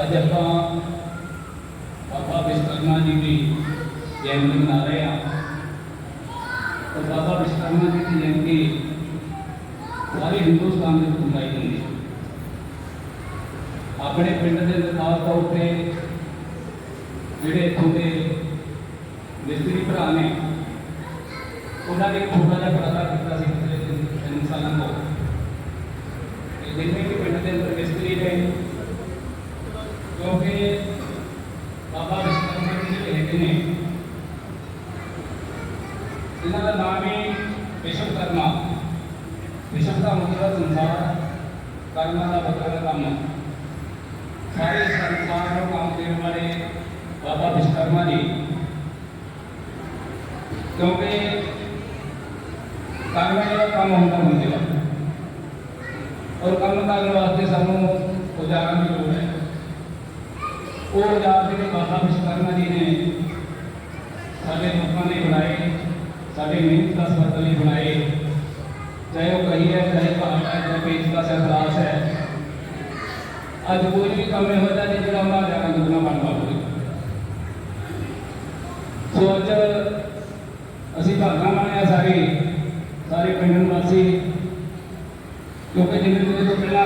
اج جی اپ بابا وشکرما جی جی اور بابا وشکرما جی کی جینتی پوری ہندوستان اپنے پنڈ کے خاص طور پہ جیسری برا نے انہوں نے تھوڑا جاسا کر سال مطلب اور بابا وشکرما جی،, جی نے چاہے وہ کہی ہے چاہے کہاں ہے چاہے پیج کا سرفراز ہے آج کوئی بھی کمرے ہوتا ہے جس طرح ہمارا جانا دوسرا بن پا ہوئی سو اچھا اسی بھاگنا بنایا ساری سارے پنڈن واسی کیونکہ جن کو تو پہلا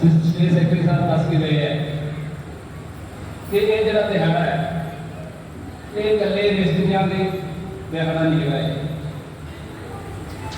چھ سیکٹری صاحب دس کے گئے ہیں کہ یہ جڑا تہاڑا ہے یہ کلے مستریاں کے تہاڑا نہیں لگائے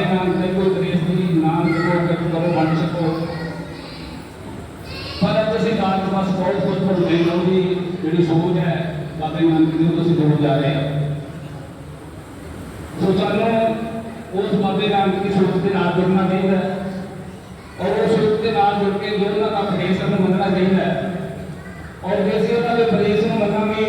بابے نانک کی سروس ہے اور منگنا چاہیے اور منگا گے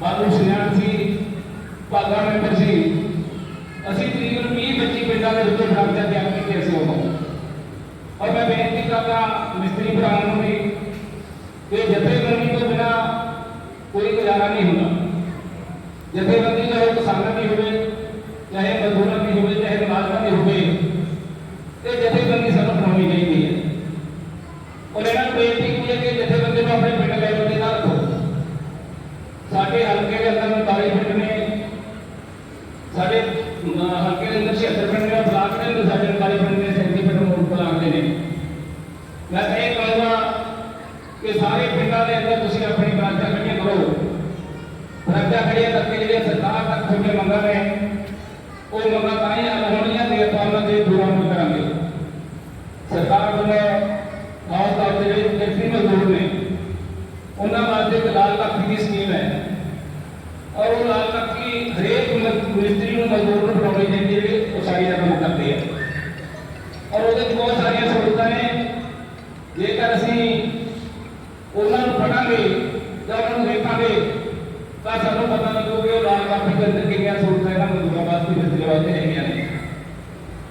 ਬਾਲੂ ਸਿਆਣ ਸੀ ਭਾਗਾ ਮੈਂਬਰ ਸੀ ਅਸੀਂ ਤਕਰੀਬਨ 20 ਬੱਚੀ ਪਿੰਡਾਂ ਦੇ ਉੱਤੇ ਡਾਕਟਰ ਤਿਆਰ ਕੀਤੇ ਸੀ ਉਦੋਂ ਔਰ ਮੈਂ ਬੇਨਤੀ ਕਰਦਾ ਮਿਸਤਰੀ ਭਰਾਵਾਂ ਨੂੰ ਵੀ ਕਿ ਜਥੇਬੰਦੀ ਤੋਂ ਬਿਨਾ ਕੋਈ ਗੁਜ਼ਾਰਾ ਨਹੀਂ ਹੁੰਦਾ ਜਥੇਬੰਦੀ ਦਾ ਇੱਕ ਸੰਗਤ ਨਹੀਂ ਹੋਵੇ ਕਿ ਸਾਰੇ ਪਿੰਡਾਂ ਦੇ ਅੰਦਰ ਤੁਸੀਂ ਆਪਣੀ ਬ੍ਰਾਂਚਾਂ ਖੜੀਆਂ ਕਰੋ ਬ੍ਰਾਂਚਾਂ ਖੜੀਆਂ ਕਰਕੇ ਜਿਹੜੇ ਸਰਕਾਰ ਤੱਕ ਤੁਹਾਡੇ ਮੰਗਾਂ ਨੇ ਉਹ ਮੰਗਾਂ ਤਾਂ ਹੀ ਹੱਲ ਹੋਣੀਆਂ ਨੇ ਆਪਾਂ ਉਹਨਾਂ ਦੇ ਪੂਰਾ ਕਰਾਂਗੇ ਸਰਕਾਰ ਨੂੰ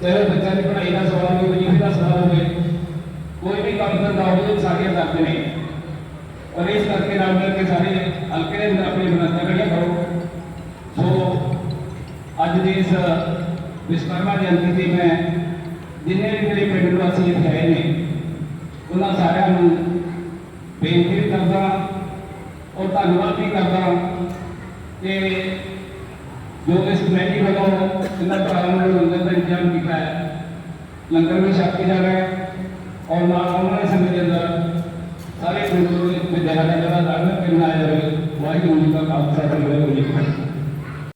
چاہے بچہ کی پڑھائی کا سوال ہو سوال کوئی بھی اور جینتی سے میں ਨੂੰ ਬੇਨਤੀ ਕਰਦਾ انہوں سارا بےنتی کرتا ਕਿ اور ਇਸ بھی کرتا کہ